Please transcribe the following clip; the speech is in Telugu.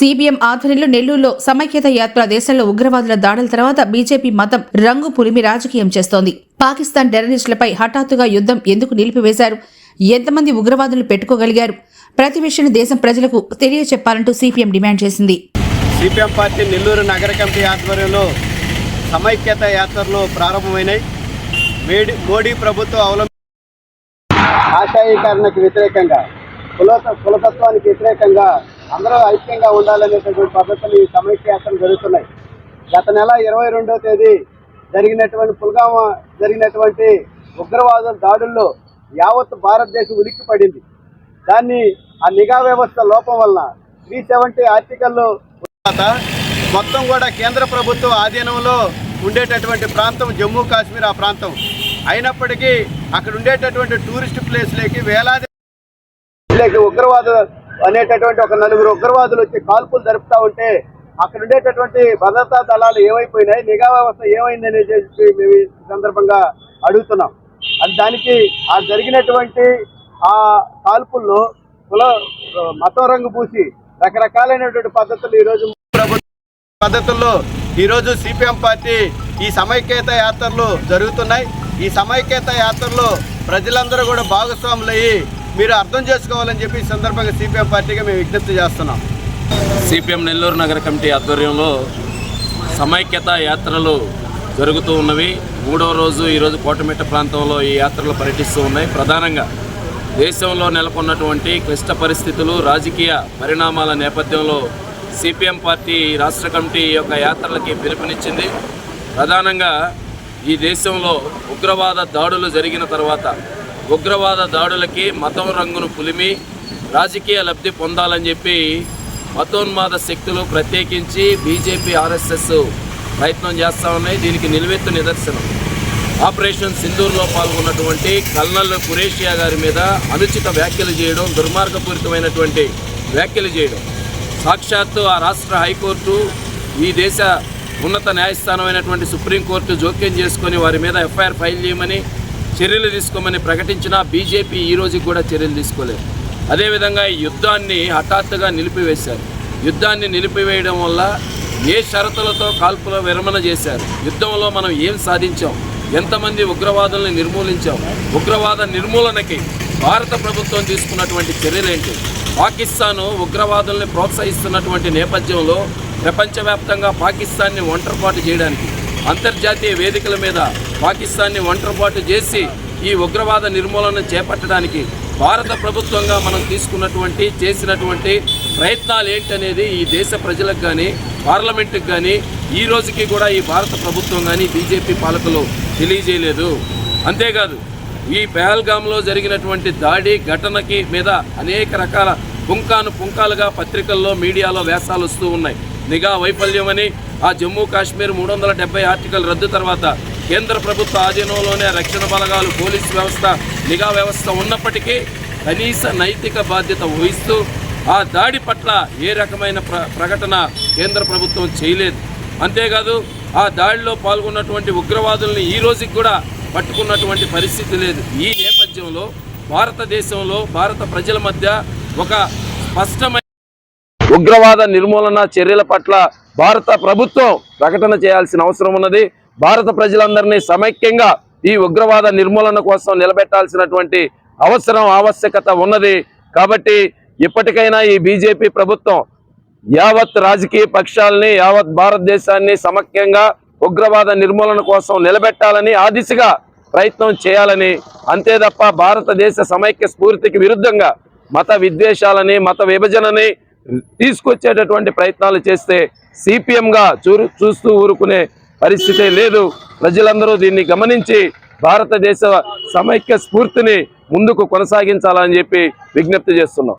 సిపిఎం ఆధ్వర్యంలో నెల్లూరులో సమైక్యత యాత్ర దేశంలో ఉగ్రవాదుల దాడుల తర్వాత బీజేపీ మతం రంగు పులిమి రాజకీయం చేస్తోంది. పాకిస్తాన్ టెర్రరిస్టులపై హఠాత్తుగా యుద్ధం ఎందుకు నిలిపివేశారు? ఎంతమంది ఉగ్రవాదులు పెట్టుకోగలిగారు? ప్రతి విషయాన్ని దేశం ప్రజలకు తెలియచెప్పాలంటూ సిపిఎం డిమాండ్ చేసింది. సిపిఎం పార్టీ నెల్లూరు నగర కమిటీ ఆధ్వర్యంలో సమైక్యత యాత్రలు ప్రారంభమైనాయి. మేడి మోడీ ప్రభుత్వం అవలంబ ఆశాయీకరణకు వ్యతిరేకంగా కులత కులతత్వానికి వ్యతిరేకంగా అందరూ ఐక్యంగా ఉండాలనేటటువంటి పద్ధతులు ఈ సమైక్య యాత్రలు జరుగుతున్నాయి. గత నెల ఇరవై రెండవ తేదీ జరిగినటువంటి పుల్గామా జరిగినటువంటి ఉగ్రవాద దాడుల్లో యావత్ భారతదేశం ఉలిక్కి పడింది దాన్ని ఆ నిఘా వ్యవస్థ లోపం వలన త్రీ సెవెంటీ ఆర్టికల్లో తర్వాత మొత్తం కూడా కేంద్ర ప్రభుత్వం ఆధీనంలో ఉండేటటువంటి ప్రాంతం జమ్మూ కాశ్మీర్ ఆ ప్రాంతం. అయినప్పటికీ అక్కడ ఉండేటటువంటి టూరిస్ట్ ప్లేస్లకి వేలాది లేక ఉగ్రవాదు అనేటటువంటి ఒక నలుగురు ఉగ్రవాదులు వచ్చి కాల్పులు జరుపుతా ఉంటే అక్కడ ఉండేటటువంటి భద్రతా దళాలు ఏమైపోయినాయి? నిఘా వ్యవస్థ ఏమైంది అనేది మేము ఈ సందర్భంగా అడుగుతున్నాం. అది దానికి ఆ జరిగినటువంటి ఆ కాల్పుల్లో కుల మతం రంగు పూసి రకరకాలైనటువంటి పద్ధతులు ఈరోజు ప్రభుత్వ పద్ధతుల్లో ఈరోజు సిపిఎం పార్టీ ఈ సమైక్యత యాత్రలు జరుగుతున్నాయి. ఈ సమైక్యత యాత్రలో ప్రజలందరూ కూడా భాగస్వాములయ్యి మీరు అర్థం చేసుకోవాలని చెప్పి ఈ సందర్భంగా సిపిఎం పార్టీగా మేము విజ్ఞప్తి చేస్తున్నాం. సిపిఎం నెల్లూరు నగర కమిటీ ఆధ్వర్యంలో సమైక్యత యాత్రలు జరుగుతూ ఉన్నవి. మూడవ రోజు ఈరోజు కోటమిట్ట ప్రాంతంలో ఈ యాత్రలు పర్యటిస్తూ ఉన్నాయి. ప్రధానంగా దేశంలో నెలకొన్నటువంటి క్లిష్ట పరిస్థితులు రాజకీయ పరిణామాల నేపథ్యంలో సిపిఎం పార్టీ రాష్ట్ర కమిటీ ఈ యొక్క యాత్రలకి పిలుపునిచ్చింది. ప్రధానంగా ఈ దేశంలో ఉగ్రవాద దాడులు జరిగిన తర్వాత ఉగ్రవాద దాడులకి మతం రంగును పులిమి రాజకీయ లబ్ధి పొందాలని చెప్పి మతోన్మాద శక్తులు ప్రత్యేకించి బీజేపీ ఆర్ఎస్ఎస్ ప్రయత్నం చేస్తూ ఉన్నాయి. దీనికి నిలువెత్తు నిదర్శనం. ఆపరేషన్ సింధూర్లో పాల్గొన్నటువంటి కల్నల్ కురేషియా గారి మీద అనుచిత వ్యాఖ్యలు చేయడం దుర్మార్గపూరితమైనటువంటి వ్యాఖ్యలు చేయడం. సాక్షాత్తు ఆ రాష్ట్ర హైకోర్టు ఈ దేశ ఉన్నత న్యాయస్థానమైనటువంటి సుప్రీంకోర్టు జోక్యం చేసుకొని వారి మీద ఎఫ్ఐఆర్ ఫైల్ చేయమని చర్యలు తీసుకోమని ప్రకటించినా బీజేపీ ఈ రోజుకి కూడా చర్యలు తీసుకోలేదు. అదేవిధంగా ఈ యుద్ధాన్ని హఠాత్తుగా నిలిపివేశారు. యుద్ధాన్ని నిలిపివేయడం వల్ల ఏ షరతులతో కాల్పుల విరమణ చేశారు? యుద్ధంలో మనం ఏం సాధించాం? ఎంతమంది ఉగ్రవాదుల్ని నిర్మూలించాం? ఉగ్రవాద నిర్మూలనకి భారత ప్రభుత్వం తీసుకున్నటువంటి చర్యలేంటి? పాకిస్తాను ఉగ్రవాదుల్ని ప్రోత్సహిస్తున్నటువంటి నేపథ్యంలో ప్రపంచవ్యాప్తంగా పాకిస్తాన్ని ఒంటరిపాటు చేయడానికి అంతర్జాతీయ వేదికల మీద పాకిస్తాన్ని ఒంటరిపాటు చేసి ఈ ఉగ్రవాద నిర్మూలన చేపట్టడానికి భారత ప్రభుత్వంగా మనం తీసుకున్నటువంటి చేసినటువంటి ప్రయత్నాలు ఏంటనేది ఈ దేశ ప్రజలకు కానీ పార్లమెంటుకు కానీ ఈ రోజుకి కూడా ఈ భారత ప్రభుత్వం కానీ బీజేపీ పాలకులు తెలియజేయలేదు. అంతేకాదు ఈ పెహల్గాంలో జరిగినటువంటి దాడి ఘటనకి మీద అనేక రకాల పుంకాను పుంకాలుగా పత్రికల్లో మీడియాలో వ్యాసాలు వస్తూ ఉన్నాయి. నిఘా వైఫల్యమని ఆ జమ్మూ కాశ్మీర్ మూడు వందల డెబ్బై ఆర్టికల్ రద్దు తర్వాత కేంద్ర ప్రభుత్వ ఆధీనంలోనే రక్షణ బలగాలు పోలీసు వ్యవస్థ నిఘా వ్యవస్థ ఉన్నప్పటికీ కనీస నైతిక బాధ్యత వహిస్తూ ఆ దాడి పట్ల ఏ రకమైన ప్ర ప్రకటన కేంద్ర ప్రభుత్వం చేయలేదు. అంతేకాదు ఆ దాడిలో పాల్గొన్నటువంటి ఉగ్రవాదుల్ని ఈ రోజుకి కూడా పట్టుకున్నటువంటి పరిస్థితి లేదు. ఈ నేపథ్యంలో భారతదేశంలో భారత ప్రజల మధ్య ఒక స్పష్టమైన ఉగ్రవాద నిర్మూలన చర్యల పట్ల భారత ప్రభుత్వం ప్రకటన చేయాల్సిన అవసరం ఉన్నది. భారత ప్రజలందరినీ సమైక్యంగా ఈ ఉగ్రవాద నిర్మూలన కోసం నిలబెట్టాల్సినటువంటి అవసరం ఆవశ్యకత ఉన్నది. కాబట్టి ఇప్పటికైనా ఈ బీజేపీ ప్రభుత్వం యావత్ రాజకీయ పక్షాలని యావత్ భారతదేశాన్ని సమఖ్యంగా ఉగ్రవాద నిర్మూలన కోసం నిలబెట్టాలని ఆ దిశగా ప్రయత్నం చేయాలని అంతే తప్ప భారతదేశ సమైక్య స్ఫూర్తికి విరుద్ధంగా మత విద్వేషాలని మత విభజనని తీసుకొచ్చేటటువంటి ప్రయత్నాలు చేస్తే సిపిఎంగా చూరు చూస్తూ ఊరుకునే పరిస్థితే లేదు. ప్రజలందరూ దీన్ని గమనించి భారతదేశ సమైక్య స్ఫూర్తిని ముందుకు కొనసాగించాలని చెప్పి విజ్ఞప్తి చేస్తున్నాం.